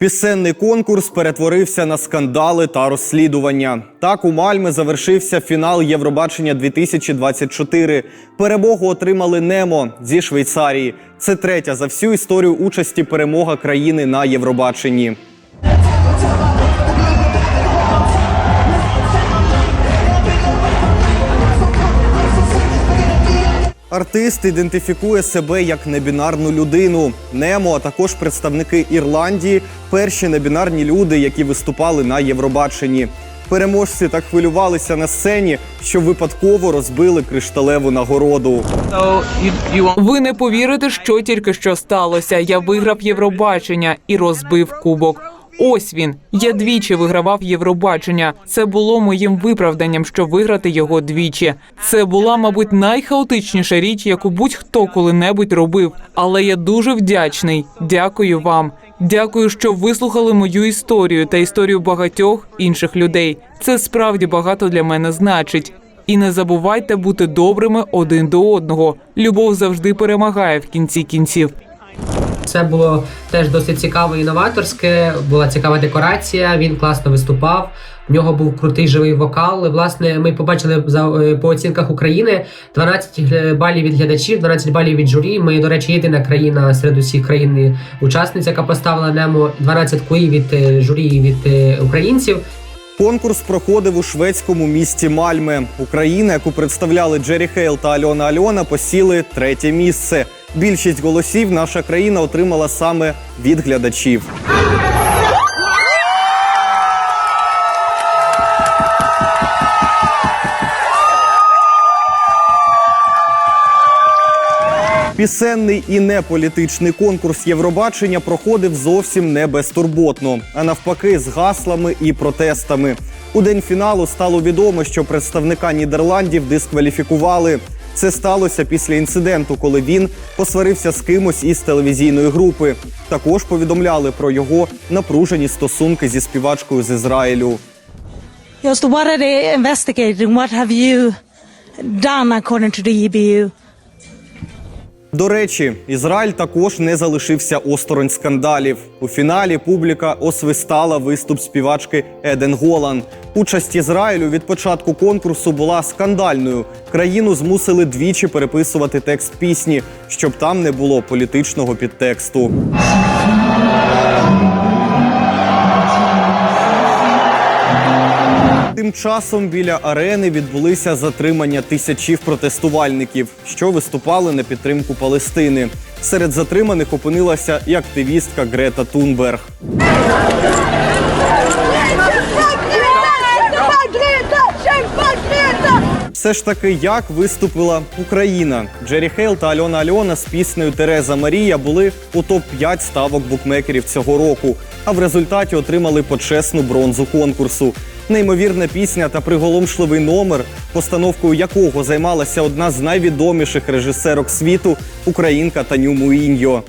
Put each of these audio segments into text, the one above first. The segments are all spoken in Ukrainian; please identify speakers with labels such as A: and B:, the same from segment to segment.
A: Пісенний конкурс перетворився на скандали та розслідування. Так у Мальми завершився фінал Євробачення 2024. Перемогу отримали Немо зі Швейцарії. Це третя за всю історію участі перемога країни на Євробаченні. Артист ідентифікує себе як небінарну людину. Немо, а також представники Ірландії перші небінарні люди, які виступали на Євробаченні. Переможці так хвилювалися на сцені, що випадково розбили кришталеву нагороду.
B: Ви не повірите, що тільки що сталося. Я виграв Євробачення і розбив кубок. Ось він. Я двічі вигравав Євробачення. Це було моїм виправданням, що виграти його двічі. Це була, мабуть, найхаотичніша річ, яку будь-хто коли-небудь робив. Але я дуже вдячний. Дякую вам. Дякую, що вислухали мою історію та історію багатьох інших людей. Це справді багато для мене значить. І не забувайте бути добрими один до одного. Любов завжди перемагає в кінці кінців.
C: Це було теж досить цікаво і новаторське. Була цікава декорація. Він класно виступав. В нього був крутий живий вокал. Власне, ми побачили за е, по оцінках України 12 гля- балів від глядачів, 12 балів від журі. Ми, до речі, єдина країна серед усіх країн учасниць, яка поставила немо 12 куї від е, журі від е, українців.
A: Конкурс проходив у шведському місті Мальме. Україна, яку представляли Джері Хейл та Альона Альона, посіли третє місце. Більшість голосів наша країна отримала саме від глядачів. Пісенний і неполітичний конкурс Євробачення проходив зовсім не безтурботно, а навпаки, з гаслами і протестами. У день фіналу стало відомо, що представника Нідерландів дискваліфікували. Це сталося після інциденту, коли він посварився з кимось із телевізійної групи. Також повідомляли про його напружені стосунки зі співачкою з Ізраїлю.
D: Yes, what are they investigating? What have you done according to the EBU?
A: До речі, Ізраїль також не залишився осторонь скандалів. У фіналі публіка освистала виступ співачки Еден Голан. Участь Ізраїлю від початку конкурсу була скандальною. Країну змусили двічі переписувати текст пісні, щоб там не було політичного підтексту. Тим часом біля арени відбулися затримання тисячів протестувальників, що виступали на підтримку Палестини. Серед затриманих опинилася і активістка Грета Тунберг. Все ж таки, як виступила Україна. Джері Хейл та Альона Альона з піснею Тереза Марія були у топ 5 ставок букмекерів цього року, а в результаті отримали почесну бронзу конкурсу. Неймовірна пісня та приголомшливий номер, постановкою якого займалася одна з найвідоміших режисерок світу українка Таню Муіньо.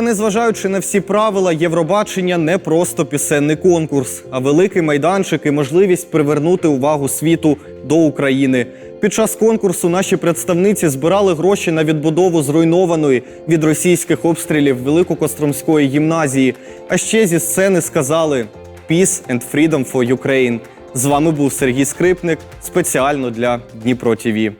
A: Та незважаючи на всі правила, Євробачення не просто пісенний конкурс, а великий майданчик і можливість привернути увагу світу до України. Під час конкурсу наші представниці збирали гроші на відбудову зруйнованої від російських обстрілів Великокостромської гімназії. А ще зі сцени сказали «Peace and freedom for Ukraine». З вами був Сергій Скрипник спеціально для Дніпро ТІВІ.